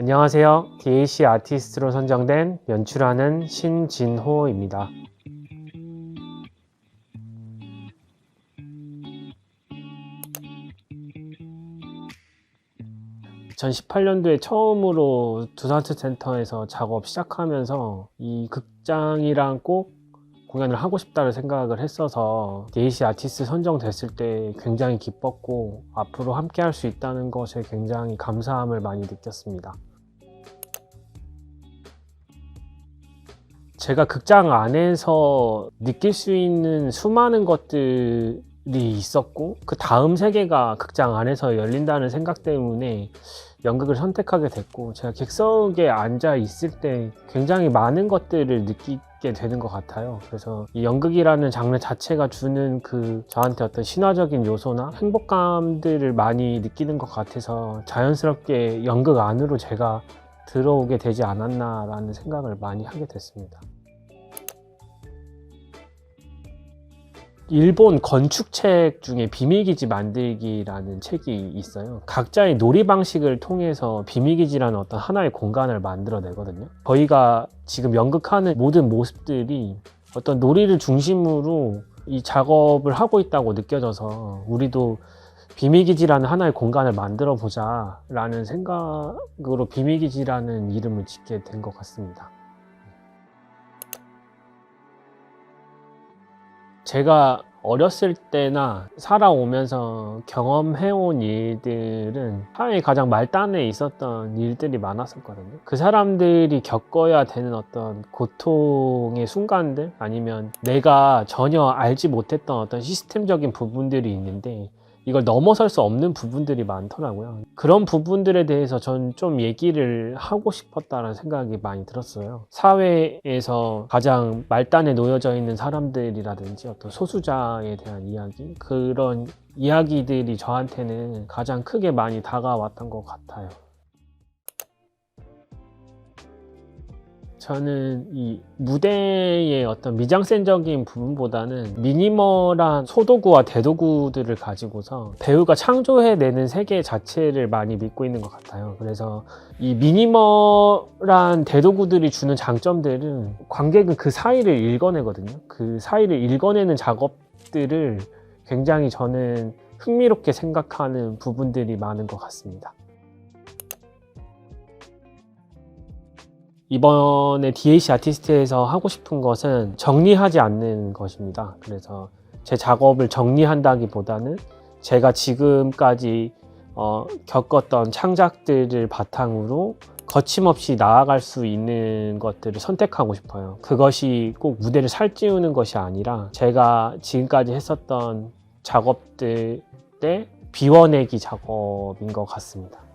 안녕하세요. DAC 아티스트로 선정된 연출하는 신진호입니다. 2018년도에 처음으로 두산트 센터에서 작업 시작하면서 이 극장이랑 꼭 공연을 하고 싶다는 생각을 했어서 DAC 아티스트 선정됐을 때 굉장히 기뻤고 앞으로 함께 할 수 있다는 것에 굉장히 감사함을 많이 느꼈습니다. 제가 극장 안에서 느낄 수 있는 수많은 것들이 있었고 그 다음 세계가 극장 안에서 열린다는 생각 때문에 연극을 선택하게 됐고 제가 객석에 앉아 있을 때 굉장히 많은 것들을 느끼게 되는 것 같아요. 그래서 이 연극이라는 장르 자체가 주는 그 저한테 어떤 신화적인 요소나 행복감들을 많이 느끼는 것 같아서 자연스럽게 연극 안으로 제가 들어오게 되지 않았나라는 생각을 많이 하게 됐습니다. 일본 건축책 중에 비밀기지 만들기라는 책이 있어요. 각자의 놀이 방식을 통해서 비밀기지라는 어떤 하나의 공간을 만들어내거든요. 저희가 지금 연극하는 모든 모습들이 어떤 놀이를 중심으로 이 작업을 하고 있다고 느껴져서 우리도 비밀기지라는 하나의 공간을 만들어 보자 라는 생각으로 비밀기지라는 이름을 짓게 된 것 같습니다. 제가 어렸을 때나 살아오면서 경험해온 일들은 사회에 가장 말단에 있었던 일들이 많았었거든요. 그 사람들이 겪어야 되는 어떤 고통의 순간들 아니면 내가 전혀 알지 못했던 어떤 시스템적인 부분들이 있는데 이걸 넘어설 수 없는 부분들이 많더라고요. 그런 부분들에 대해서 전 좀 얘기를 하고 싶었다는 생각이 많이 들었어요. 사회에서 가장 말단에 놓여져 있는 사람들이라든지 어떤 소수자에 대한 이야기, 그런 이야기들이 저한테는 가장 크게 많이 다가왔던 것 같아요. 저는 이 무대의 어떤 미장센적인 부분보다는 미니멀한 소도구와 대도구들을 가지고서 배우가 창조해내는 세계 자체를 많이 믿고 있는 것 같아요. 그래서 이 미니멀한 대도구들이 주는 장점들은 관객은 그 사이를 읽어내거든요. 그 사이를 읽어내는 작업들을 굉장히 저는 흥미롭게 생각하는 부분들이 많은 것 같습니다. 이번에 DAC 아티스트에서 하고 싶은 것은 정리하지 않는 것입니다. 그래서 제 작업을 정리한다기보다는 제가 지금까지 어, 겪었던 창작들을 바탕으로 거침없이 나아갈 수 있는 것들을 선택하고 싶어요. 그것이 꼭 무대를 살찌우는 것이 아니라 제가 지금까지 했었던 작업들의 비워내기 작업인 것 같습니다.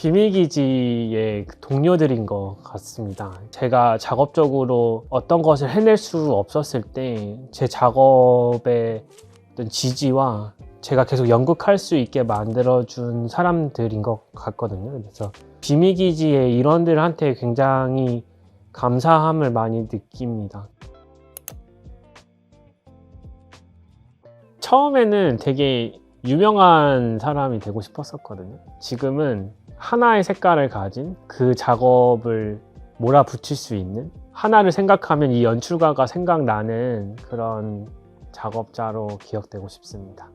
비밀기지의 동료들인 것 같습니다. 제가 작업적으로 어떤 것을 해낼 수 없었을 때 제 작업의 어떤 지지와 제가 계속 연극할 수 있게 만들어준 사람들인 것 같거든요. 그래서 비밀기지의 일원들한테 굉장히 감사함을 많이 느낍니다. 처음에는 되게 유명한 사람이 되고 싶었었거든요. 지금은 하나의 색깔을 가진 그 작업을 몰아붙일 수 있는 하나를 생각하면 이 연출가가 생각나는 그런 작업자로 기억되고 싶습니다.